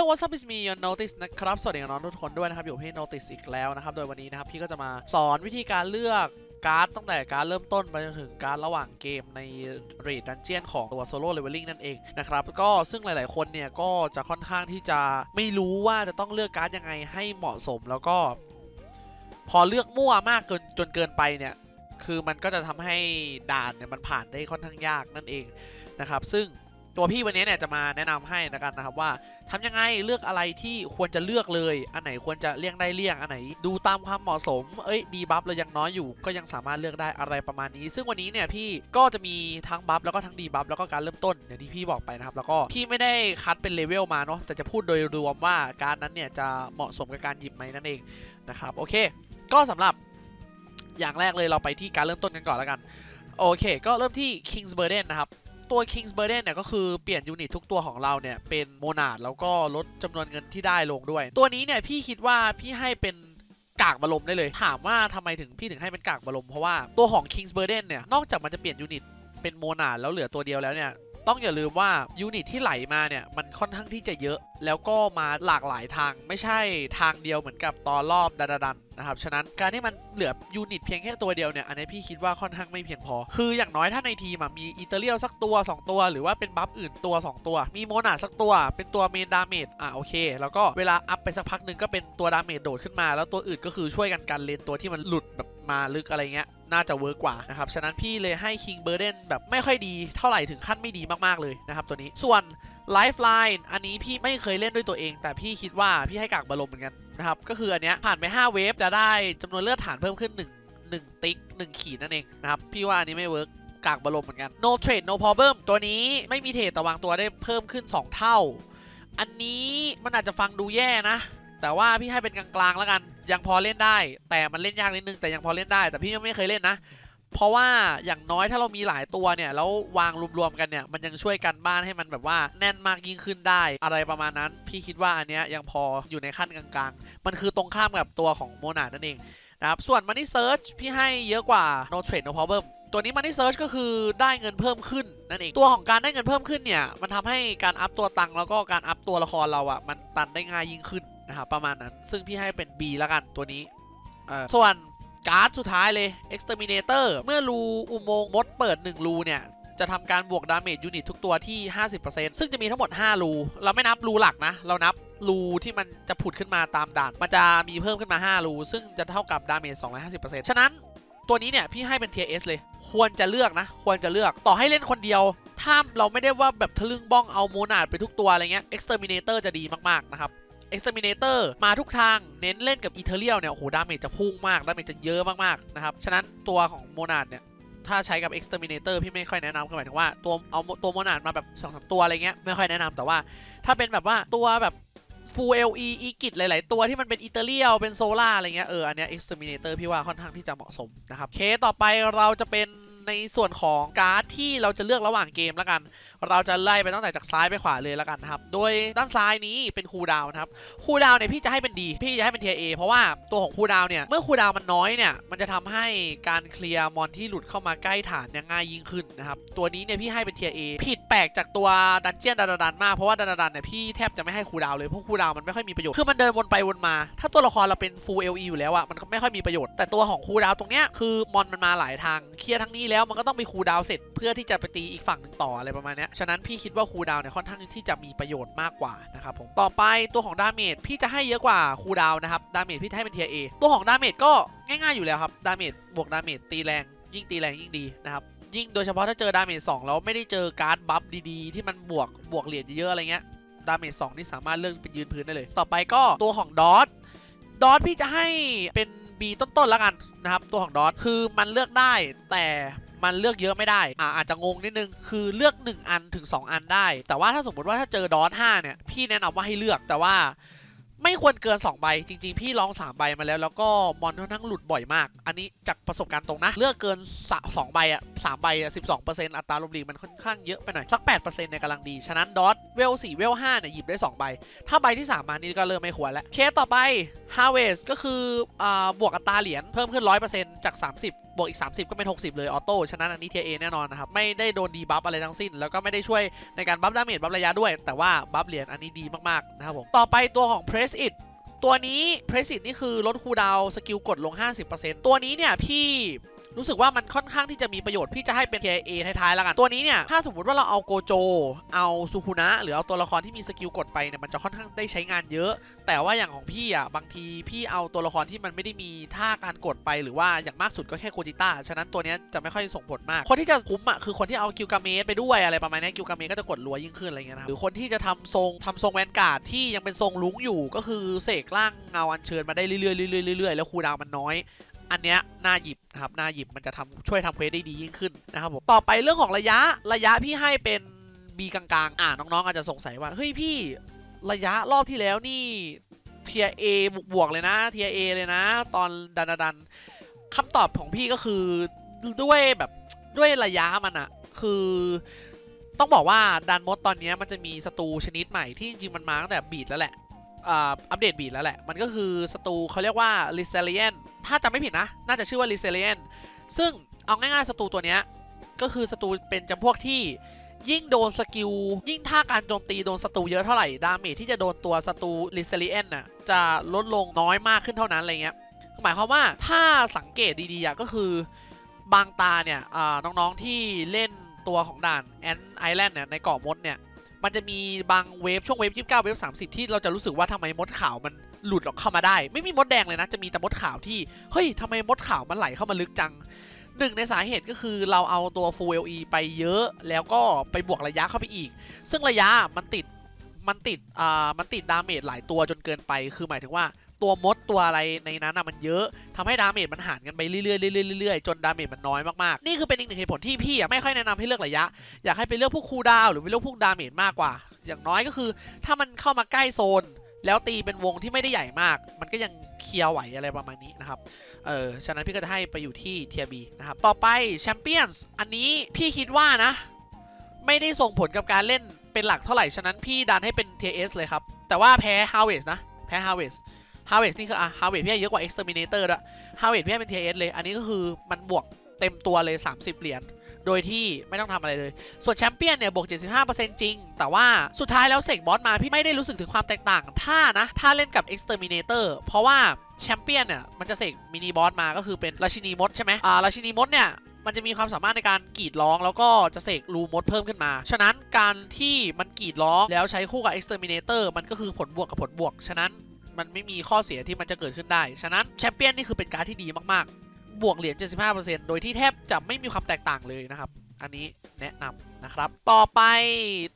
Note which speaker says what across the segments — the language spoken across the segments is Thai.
Speaker 1: Yo what's up is me your notice นะครับ สวัสดีน้องทุกคนด้วยนะครับ อยู่พี่ notice อีกแล้วนะครับ โดยวันนี้นะครับ พี่ก็จะมาสอนวิธีการเลือกการ์ดตั้งแต่การเริ่มต้นไปจนถึงการระหว่างเกมใน Raid Dungeon ของตัว Solo Leveling นั่นเองนะครับก็ซึ่งหลาย ๆ คนเนี่ยก็จะค่อนข้างที่จะไม่รู้ว่าจะต้องเลือกการ์ดยังไงให้เหมาะสม แล้วก็ พอเลือกมั่วมากเกินจนเกินไปเนี่ย คือมันก็จะทำให้ด่านเนี่ยมันผ่านได้ค่อนข้างยากนั่นเองนะครับ ซึ่ง ตัวพี่วันนี้เนี่ยจะมาแนะนำให้นะกันนะครับว่าทำยังไงเลือกอะไรที่ควรจะเลือกเลย อันไหนควรจะเลี่ยงได้เลี่ยงอันไหน ดูตามความเหมาะสม เอ้ยดีบัฟเรายังน้อยอยู่ ก็ยังสามารถเลือกได้อะไรประมาณนี้ ซึ่งวันนี้เนี่ยพี่ก็จะมีทั้งบัฟแล้วก็ทั้งดีบัฟแล้วก็การเริ่มต้นอย่างที่พี่บอกไปนะครับแล้วก็พี่ไม่ได้คัดเป็นเลเวลมาเนาะแต่จะพูดโดยรวมว่าการนั้นเนี่ยจะเหมาะสมกับการหยิบไหมนั่นเองนะครับโอเค ก็สำหรับอย่างแรกเลยเราไปที่การเริ่มต้นกันก่อนแล้วกันโอเค ก็เริ่มที่ King's Burden นะครับ ตัว King's Burden เนี่ยก็คือเปลี่ยนยูนิตทุกตัวของเราเนี่ยเป็นโมนาดแล้วก็ลดจำนวนเงินที่ได้ลงด้วย ตัวนี้เนี่ยพี่คิดว่าพี่ให้เป็นกากบาลมได้เลย ถามว่าทำไมถึงพี่ถึงให้เป็นกากบาลมเพราะว่าตัวของ King's Burden เนี่ยนอกจากมันจะเปลี่ยนยูนิตเป็นโมนาดแล้วเหลือตัวเดียวแล้วเนี่ย ต้องอย่าลืมว่ายูนิตที่ไหลมาเนี่ยมันค่อนข้างที่จะเยอะ แล้วก็มาหลากหลายทางไม่ใช่ทางเดียวเหมือนกับตอนรอบดันดันนะครับฉะนั้นการที่มันเหลือยูนิตเพียงแค่ตัวเดียวเนี่ยอันนี้พี่คิดว่าค่อนข้างไม่เพียงพอ คืออย่างน้อยถ้าในทีมมีอิตาเลียลสักตัว 2 ตัว หรือว่าเป็นบัฟอื่นตัว 2 ตัว มีโมนาสักตัว เป็นตัวเมนดาเมจอะโอเค แล้วก็เวลาอัพไปสักพักหนึ่งก็เป็นตัวดาเมจโดดขึ้นมา แล้วตัวอื่นก็คือช่วยกันกันเลนตัวที่มันหลุดแบบมาลึกอะไรเงี้ย น่าจะเวิร์กกว่านะครับ ฉะนั้นพี่เลยให้ King Burden แบบไม่ค่อยดีเท่าไหร่ถึงขั้นไม่ดีมากๆเลยนะครับตัวนี้ ส่วน Lifeline อันนี้พี่ไม่เคยเล่นด้วยตัวเอง แต่พี่คิดว่าพี่ให้กากบาลมเหมือนกันนะครับ ก็คืออันเนี้ยผ่านไป 5 เวฟจะได้จำนวนเลือดฐานเพิ่มขึ้น 1 1 ติ๊ก 1 ขีดนั่นเองนะครับพี่ว่าอันนี้ไม่เวิร์กกากบาลมเหมือนกัน no trade no problem ตัวนี้ไม่มีเทรดแต่วางตัวได้เพิ่มขึ้น 2 เท่า อันนี้มันอาจจะฟังดูแย่นะ แต่ว่าพี่ให้เป็นกลางๆแล้วกัน ยังพอเล่นได้ แต่มันเล่นยากนิดนึงแต่ยังพอเล่นได้ แต่พี่ยังไม่เคยเล่นนะ เพราะว่าอย่างน้อยถ้าเรามีหลายตัวเนี่ยแล้ววางรวมๆกันเนี่ย มันยังช่วยกันบ้านให้มันแบบว่าแน่นมากยิ่งขึ้นได้ อะไรประมาณนั้น พี่คิดว่าอันเนี้ยยังพออยู่ในขั้นกลางๆ มันคือตรงข้ามกับตัวของโมนานั่นเองนะครับส่วน Money Search พี่ให้เยอะกว่า No Trade No Problem ตัวนี้ Money Search ก็คือได้เงินเพิ่มขึ้นนั่นเอง ตัวของการได้เงินเพิ่มขึ้นเนี่ย มันทำให้การอัพตัวตังแล้วก็การอัพตัวละครเราอะ่ะมันตันได้ง่ายยิ่งขึ้น นะครับประมาณนั้น ซึ่งพี่ให้เป็น B แล้วกันตัวนี้ส่วนการ์ดสุดท้ายเลย Exterminator เมื่อรูอุโมงค์มดเปิด 1 รูเนี่ย จะทำการบวกดาเมจยูนิตทุกตัวที่ 50%ซึ่งจะมีทั้งหมด 5 รู เราไม่นับรูหลักนะ เรานับรูที่มันจะผุดขึ้นมาตามด่าน มันจะมีเพิ่มขึ้นมา 5 รู ซึ่งจะเท่ากับดาเมจ 250%ฉะนั้นตัวนี้เนี่ย พี่ให้เป็น tier S เลย ควรจะเลือกนะ ควรจะเลือกต่อให้เล่นคนเดียวถ้าเราไม่ได้ว่าแบบทะลึ่งบ้องเอาโมนาดไปทุกตัวอะไรเงี้ย Exterminator จะดีมาก ๆ นะครับ Exterminator มาทุกทางเน้นเล่นกับ e t h e r i a l เนี่ยโอ้โหดาเมจจะพุ่งมากดาเมจจะเยอะมากๆนะครับฉะนั้นตัวของโมนาดเนี่ยถ้าใช้กับ Exterminator พี่ไม่ค่อยแนะนำคือหมายถึงว่าตัวเอาตัวโมนาดมาแบบ2อสตัวอะไรเงี้ยไม่ค่อยแนะนำแต่ว่า ถ้าเป็นแบบว่าตัวแบบ Full LE อีกิจหลาย ๆ ตัวที่มันเป็นอิตาเลียลเป็นโซล่าอะไรเงี้ยเอออันเนี้ย Exterminator พี่ว่าค่อนข้างที่จะเหมาะสมนะครับเคสต่อไปเราจะเป็นในส่วนของการ์ดที่เราจะเลือกระหว่างเกมแล้วกัน เราจะไล่ไปตั้งแต่จากซ้ายไปขวาเลยแล้วกันครับ โดยด้านซ้ายนี้เป็นคูดาวนะครับ คูดาวเนี่ยพี่จะให้เป็นดี พี่จะให้เป็นเทียเอเพราะว่าตัวของคูดาวเนี่ย เมื่อคูดาวมันน้อยเนี่ย มันจะทำให้การเคลียร์มอนที่หลุดเข้ามาใกล้ฐานเนี่ยง่ายยิ่งขึ้นนะครับ ตัวนี้เนี่ยพี่ให้เป็นเทียเอผิดแปลกจากตัวดันเจียนดันดันมาก เพราะว่าดันดันเนี่ยพี่แทบจะไม่ให้คูดาวเลย เพราะคูดาวมันไม่ค่อยมีประโยชน์ คือมันเดินวนไปวนมา ถ้าตัวละครเราเป็น full LE อยู่แล้วอะมันก็ไม่ค่อยมีประโยชน์ แต่ตัวของคูดาวตรงเนี้ยคือมอนมันมาหลายทางเคลียร์ทั้งนี้แล้วมันก็ต้องไปคูลดาวเสร็จเพื่อที่จะไปตีอีกฝั่งหนึ่งต่ออะไรประมาณนี้ฉะนั้นพี่คิดว่าคูลดาวเนี่ยค่อนข้างที่จะมีประโยชน์มากกว่านะครับผมต่อไปตัวของดาเมจพี่จะให้เยอะกว่าคูลดาวนะครับดาเมจพี่ให้เป็นเทียเอตัวของดาเมจก็ง่ายๆอยู่แล้วครับดาเมจบวกดาเมจตีแรงยิ่งตีแรงยิ่งดีนะครับยิ่งโดยเฉพาะถ้าเจอดาเมจ2แล้วไม่ได้เจอการ์ดบัฟดีๆ ที่มันบวกบวกเหรียญเยอะๆอะไรเงี้ยดาเมจ2นี่สามารถเลือกเป็นยืนพื้นได้เลย ต่อไปก็ตัวของดอทดอทพี่จะให้เป็น B ต้นๆแล้วกันนะครับ ตัวของดอทคือมันเลือกได้แต่มันเลือกเยอะไม่ได้อ่าอาจจะงงนิดนึง คือเลือก 1 อันถึง 2 อันได้ แต่ว่าถ้าสมมติว่าถ้าเจอดอท5เนี่ย พี่แนะนำว่าให้เลือกแต่ว่า ไม่ควรเกิน 2 ใบ จริงๆ พี่ลอง 3 ใบมาแล้ว แล้วก็มอนค่อนข้างหลุดบ่อยมาก อันนี้จากประสบการณ์ตรงนะ เลือกเกินสองใบอะสามใบอะสิบสองเปอร์เซ็นต์อัตราลมดีมันค่อนข้างเยอะไปหน่อย สักแปดเปอร์เซ็นต์ในยกำลังดี ฉะนั้นดอทเวลสี่เวลห้าเนี่ยหยิบได้ 2 ใบ ถ้าใบที่ 3 มานี่ก็เริ่มไม่ควรแล้ว เคสต่อไป Harvest ก็คืออ่าบวกอัตราเหรียญเพิ่มขึ้น 100%จาก 30บบ วกอีก 30 ก็เป็น 60 เลยออโต้ฉะนั้นอันนี้เทียเอแน่นอนนะครับ ไม่ได้โดนดีบัฟอะไรทั้งสิ้น แล้วก็ไม่ได้ช่วยในการบัฟดาเมจบัฟระยะด้วย แต่ว่าบัฟเหรียญอันนี้ดีมากๆนะครับผมต่อไปตัวของ Press It ตัวนี้ Press It นี่คือลดคูดาวสกิลกดลง 50%ตัวนี้เนี่ยพี่ รู้สึกว่ามันค่อนข้างที่จะมีประโยชน์พี่จะให้เป็น TIA ท้ายๆแล้วกัน ตัวนี้เนี่ย ถ้าสมมติว่าเราเอาโกโจ เอาซูคุนะ หรือเอาตัวละครที่มีสกิลกดไปเนี่ยมันจะค่อนข้างได้ใช้งานเยอะ แต่ว่าอย่างของพี่อะบางทีพี่เอาตัวละครที่มันไม่ได้มีท่าการกดไปหรือว่าอย่างมากสุดก็แค่โกจิต้าฉะนั้นตัวนี้จะไม่ค่อยส่งผลมาก คนที่จะคุ้มอะคือคนที่เอากิลกาเมสไปด้วยอะไรประมาณนี้กิลกาเมสก็จะกดรัวยิ่งขึ้นอะไรเงี้ยนะครับหรือคนที่จะทำทรงทำทรงแวนการ์ดที่ยังเป็นทรงลุงอยู่ก็คือเสกร่างเงาอัญเชิญมาได้เรื่อยๆเรื่อยๆเรื่อยๆแล้วคูดาวมันน้อย อันเนี้ยน่าหยิบนะครับน่าหยิบมันจะทำช่วยทำเควสได้ดียิ่งขึ้นนะครับผมต่อไปเรื่องของระยะระยะพี่ให้เป็น B กลางๆ อ่าน้องๆอาจจะสงสัยว่าเฮ้ยพี่ระยะรอบที่แล้วนี่เทียเอบวกๆเลยนะเทียเอเลยนะ ตอนดันดันคำตอบของพี่ก็คือด้วยแบบด้วยระยะมันอะคือต้องบอกว่าดันมดตอนนี้มันจะมีศัตรูชนิดใหม่ที่จริงมันมาตั้งแต่บีดแล้วแหละ อัปเดตบีดแล้วแหละ มันก็คือศัตรูเขาเรียกว่า r e s i l i e n ถ้าจำไม่ผิดนะ น่าจะชื่อว่า r e s i l i e n ซึ่งเอาง่ายๆศัตรูตัวเนี้ยก็คือศัตรูเป็นจำพวกที่ยิ่งโดนสกิล ยิ่งท่าการโจมตีโดนศัตรูเยอะเท่าไหร่ ดาเมจที่จะโดนตัวศัตรู r e s i l i e n น่ะจะลดลงน้อยมากขึ้นเท่านั้นอะไรเงี้ยหมายความว่าถ้าสังเกตดีๆอะก็คือบางตาเนี่ยน้องๆที่เล่นตัวของด่านแอนไอแลนด์เนี่ยในเกาะมดเนี่ย มันจะมีบางเวฟช่วงเวฟ29เวฟ30ที่เราจะรู้สึกว่าทำไมมดขาวมันหลุดออกเข้ามาได้ ไม่มีมดแดงเลยนะ จะมีแต่มดขาวที่ เฮ้ยทำไมมดขาวมันไหลเข้ามาลึกจังหนึ่งในสาเหตุก็คือเราเอาตัว Full LE ไปเยอะ แล้วก็ไปบวกระยะเข้าไปอีก ซึ่งระยะมันติดมันติดอ่ามันติดดาเมจหลายตัวจนเกินไป คือหมายถึงว่า ตัวมดตัวอะไรในนั้นอะมันเยอะทำให้ดาเมจมันหารกันไปเรื่อยๆเรื่อยๆจนดาเมจมันน้อยมากๆ นี่คือเป็นอีกหนึ่งเหตุผลที่พี่อะไม่ค่อยแนะนำให้เลือกระยะ อยากให้ไปเลือกพวกคูดาวหรือไปเลือกพวกดาเมจมากกว่า อย่างน้อยก็คือ ถ้ามันเข้ามาใกล้โซน แล้วตีเป็นวงที่ไม่ได้ใหญ่มาก มันก็ยังเคลียร์ไหวอะไรประมาณนี้นะครับ เออ ฉะนั้นพี่ก็จะให้ไปอยู่ที่เทียบีนะครับ ต่อไปแชมเปี้ยนส์ อันนี้พี่คิดว่านะ ไม่ได้ส่งผลกับการเล่นเป็นหลักเท่าไหร่ ฉะนั้นพี่ดันให้เป็น TS เลยครับ แต่ว่าแพ้ Harvest นะ แพ้ฮาวิส Harvest Harvest นี่คืออะ Harvest พี่ให้เยอะกว่า Exterminator ด้วย Harvest พี่ให้เป็น TS เลย อันนี้ก็คือมันบวกเต็มตัวเลย 30 เหรียญโดยที่ไม่ต้องทำอะไรเลย ส่วนแชมเปี้ยนเนี่ยบวก 75%จริง แต่ว่าสุดท้ายแล้วเสกบอสมาพี่ไม่ได้รู้สึกถึงความแตกต่าง ถ้านะ ถ้าเล่นกับ Exterminator เพราะว่าแชมเปี้ยนเนี่ยมันจะเสกมินิบอสมาก็คือเป็นราชินีมดใช่ไหมอ่าราชินีมดเนี่ยมันจะมีความสามารถในการกรีดร้อง แล้วก็จะเสกรูมดเพิ่มขึ้นมา ฉะนั้นการที่มันกรีดร้องแล้วใช้คู่กับ Exterminator มันก็คือผลบวกกับผลบวก ฉะนั้น มันไม่มีข้อเสียที่มันจะเกิดขึ้นได้ ฉะนั้นแชมเปี้ยนนี่คือเป็นการที่ดีมากๆ บวกเหรียญ 75%โดยที่แทบจะไม่มีความแตกต่างเลยนะครับ อันนี้แนะนำนะครับ ต่อไป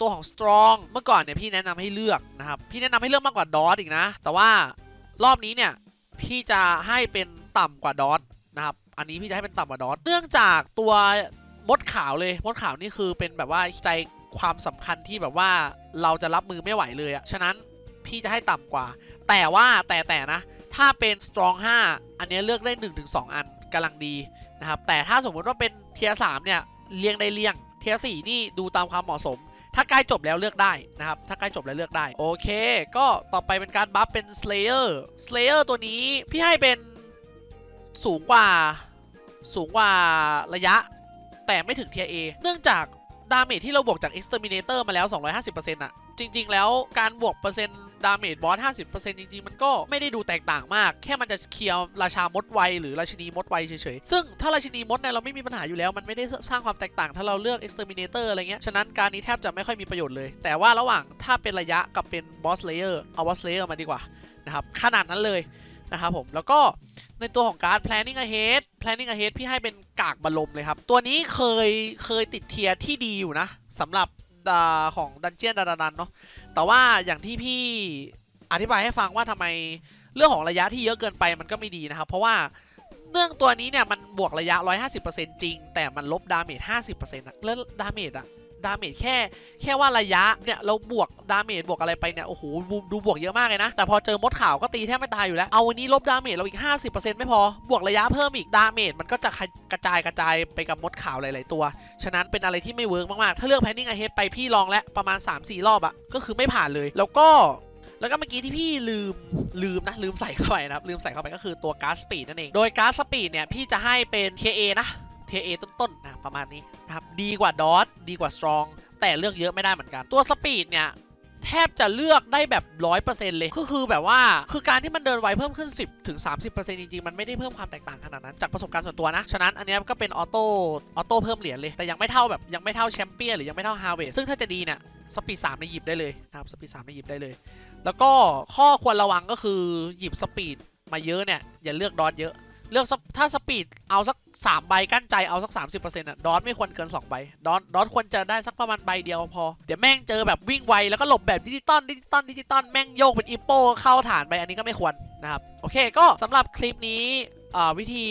Speaker 1: ตัวของ Strong เมื่อก่อนเนี่ยพี่แนะนำให้เลือกนะครับ พี่แนะนำให้เลือกมากกว่าดอ t อีกนะ แต่ว่ารอบนี้เนี่ยพี่จะให้เป็นต่ำกว่าดอ t นะครับ อันนี้พี่จะให้เป็นต่ำกว่าดอ t เนื่องจากตัวมดขาวเลย มดขาวนี่คือเป็นแบบว่าใจความสำคัญที่แบบว่าเราจะรับมือไม่ไหวเลยอะฉะนั้น พี่จะให้ต่ำกว่า แต่ว่าแต่แต่นะ ถ้าเป็น strong 5 อันนี้เลือกได้ 1-2 อันกำลังดีนะครับ แต่ถ้าสมมติว่าเป็นเทียสามเนี่ยเลี่ยงได้เลี่ยง เทียสี่นี่ดูตามความเหมาะสม ถ้าใกล้จบแล้วเลือกได้นะครับ ถ้าใกล้จบแล้วเลือกได้ โอเค ก็ต่อไปเป็นการบัฟเป็น Slayer Slayer ตัวนี้พี่ให้เป็นสูงกว่าสูงกว่าระยะ แต่ไม่ถึงเทีย A เนื่องจากดาเมจที่เราบวกจาก Exterminator มาแล้ว 250%อะจริง ๆ แล้วการบวกเปอร์เซ็นต์ ดาเมจบอส 50%จริงๆ มันก็ไม่ได้ดูแตกต่างมาก แค่มันจะเคลียร์ราชามดไวหรือราชินีมดไวเฉยๆ ซึ่งถ้าราชินีมดเนี่ยเราไม่มีปัญหาอยู่แล้ว มันไม่ได้สร้างความแตกต่างถ้าเราเลือก Exterminator อะไรเงี้ย ฉะนั้นการนี้แทบจะไม่ค่อยมีประโยชน์เลย แต่ว่าระหว่างถ้าเป็นระยะกับเป็น Boss Layer เอา Boss Layer มาดีกว่านะครับขนาดนั้นเลยนะครับผมแล้วก็ในตัวของการ์ด planning ahead planning ahead พี่ให้เป็นกากบอลลมเลยครับ ตัวนี้เคยเคยติดเทียร์ที่ดีอยู่นะสำหรับ ของดันเจียนดาดันเนาะแต่ว่าอย่างที่พี่อธิบายให้ฟังว่าทำไมเรื่องของระยะที่เยอะเกินไปมันก็ไม่ดีนะครับ เพราะว่าเนื่องตัวนี้เนี่ยมันบวกระยะ 150%จริง แต่มันลบดาเมจ 50%อะแล้วดาเมจอะ ดาเมจแค่ แค่ว่าระยะเนี่ยเราบวกดาเมจบวกอะไรไปเนี่ยโอ้โหดูบวกเยอะมากเลยนะ แต่พอเจอมดขาวก็ตีแทบไม่ตายอยู่แล้ว เอาวันนี้ลบดาเมจเราอีก 50%ไม่พอ บวกระยะเพิ่มอีกดาเมจมันก็จะกระจายกระจายไปกับมดขาวหลายๆตัว ฉะนั้นเป็นอะไรที่ไม่เวิร์กมากๆ ถ้าเลือก Planning Ahead ไปพี่ลองแล้วประมาณ 3-4 รอบอะก็คือไม่ผ่านเลย แล้วก็แล้วก็เมื่อกี้ที่พี่ลืมลืมนะลืมใส่เข้าไปนะครับลืมใส่เข้าไปก็คือตัวการ์ดสปีดนั่นเอง โดยการ์ดสปีดเนี่ยพี่จะให้เป็น KA นะ KA ต้นๆนะประมาณนี้นะครับดีกว่าดอทดีกว่าสตรองแต่เลือกเยอะไม่ได้เหมือนกัน ตัวสปีดเนี่ยแทบจะเลือกได้แบบ 100%เลย ก็คือแบบว่า คือการที่มันเดินไวเพิ่มขึ้น 10ถึง30%จริงๆ มันไม่ได้เพิ่มความแตกต่างขนาดนั้น จากประสบการณ์ส่วนตัวนะ ฉะนั้นอันนี้ก็เป็นออโต้ ออโต้เพิ่มเหรียญเลย แต่ยังไม่เท่าแบบ ยังไม่เท่าแชมเปี้ยนหรือยังไม่เท่าฮาร์เวสซึ่งถ้าจะดีเนี่ย สปีด3ในหยิบได้เลยนะครับ สปีด3ในหยิบได้เลย แล้วก็ข้อควรระวังก็คือหยิบสปีดมาเยอะเนี่ย อย่าเลือกดอทเยอะ เลือกสักถ้าสปีดเอาสักสามใบกั้นใจเอาสัก30%อะดอทไม่ควรเกิน2ใบดอทดอทควรจะได้สักประมาณใบเดียวพอ เดี๋ยวแม่งเจอแบบวิ่งไวแล้วก็หลบแบบดิจิตอลดิจิตอลดิจิตอลแม่งโยกเป็นอีโปเข้าฐานไปอันนี้ก็ไม่ควรนะครับโอเคก็สำหรับคลิปนี้วิธี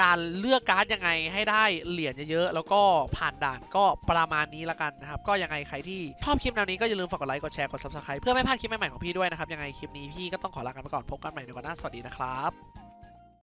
Speaker 1: การเลือกการ์ดยังไงให้ได้เหรียญเยอะๆ แล้วก็ผ่านด่านก็ประมาณนี้ละกันนะครับ ก็ยังไงใครที่ชอบคลิปแนวนี้ก็อย่าลืมฝากกดไลค์ กดแชร์ กด subscribe เพื่อไม่พลาดคลิปใหม่ๆของพี่ด้วยนะครับ ยังไงคลิปนี้พี่ก็ต้องขอลากันไปก่อน พบกันใหม่ในวันหน้า สวัสดีนะครับ